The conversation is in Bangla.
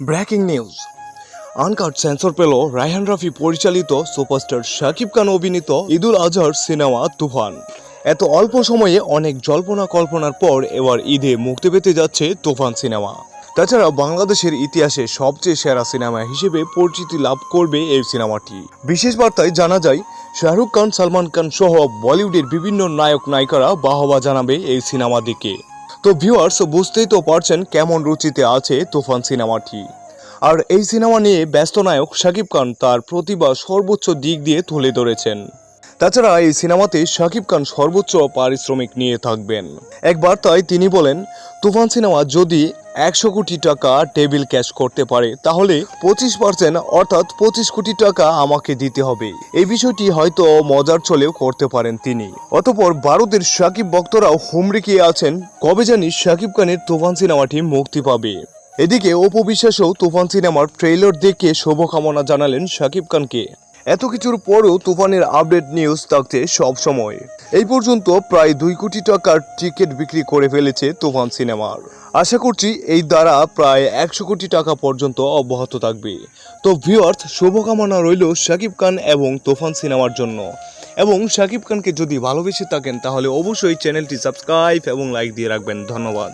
Breaking news. আনকাট সেন্সর পেল রায়হান রাফি পরিচালিত সুপারস্টার শাকিব খান অভিনীত ঈদুল আজহার সিনেমা তুফান। এত অল্প সময়ে অনেক জল্পনা কল্পনার পর এবার ঈদে মুক্তি পেতে যাচ্ছে তুফান সিনেমা। তাছাড়া বাংলাদেশের ইতিহাসে সবচেয়ে সেরা সিনেমা হিসেবে পরিচিতি লাভ করবে এই সিনেমাটি। বিশেষ বার্তায় জানা যায়, শাহরুখ খান, সালমান খান সহ বলিউডের বিভিন্ন নায়ক নায়িকারা বাহবা জানাবে এই সিনেমা দিকে তো ভিউয়ার্স বুঝতেই তো পারছেন কেমন রুচিতে আছে তুফান সিনেমাটি। আর এই সিনেমা নিয়ে ব্যস্ত নায়ক শাকিব খান তার প্রতিভা সর্বোচ্চ দিক দিয়ে তুলে ধরেছেন। তাছাড়া এই সিনেমাতে শাকিব খান সর্বোচ্চ পারিশ্রমিক নিয়ে থাকবেন। এক বার্তায় তিনি বলেন, তুফান সিনেমা যদি একশো কোটি টাকা টেবিল ক্যাশ করতে পারে। তাহলে পঁচিশ পার্সেন্ট অর্থাৎ পঁচিশ কোটি টাকা আমাকে দিতে হবে। এই বিষয়টি হয়তো মজার চলেও করতে পারেন তিনি। অতপর ভারতের সাকিব ভক্তরাও হুমড়ি আছেন। কবে জানি শাকিব খানের তুফান সিনেমাটি মুক্তি পাবে। এদিকে অপু বিশ্বাসও তুফান সিনেমার ট্রেইলার দেখে শুভকামনা জানালেন শাকিব খানকে। এত কিছুর পরেও তুফানের আপডেট নিউজ থাকছে সব সময়। এই পর্যন্ত প্রায় দুই কোটি টাকার টিকিট বিক্রি করে ফেলেছে তুফান সিনেমার। আশা করছি এই দ্বারা প্রায় একশো কোটি টাকা পর্যন্ত অব্যাহত থাকবে। তো ভিউয়ার্স শুভকামনা রইল শাকিব খান এবং তুফান সিনেমার জন্য। এবং শাকিব খানকে যদি ভালোবেসে থাকেন, তাহলে অবশ্যই চ্যানেলটি সাবস্ক্রাইব এবং লাইক দিয়ে রাখবেন। ধন্যবাদ।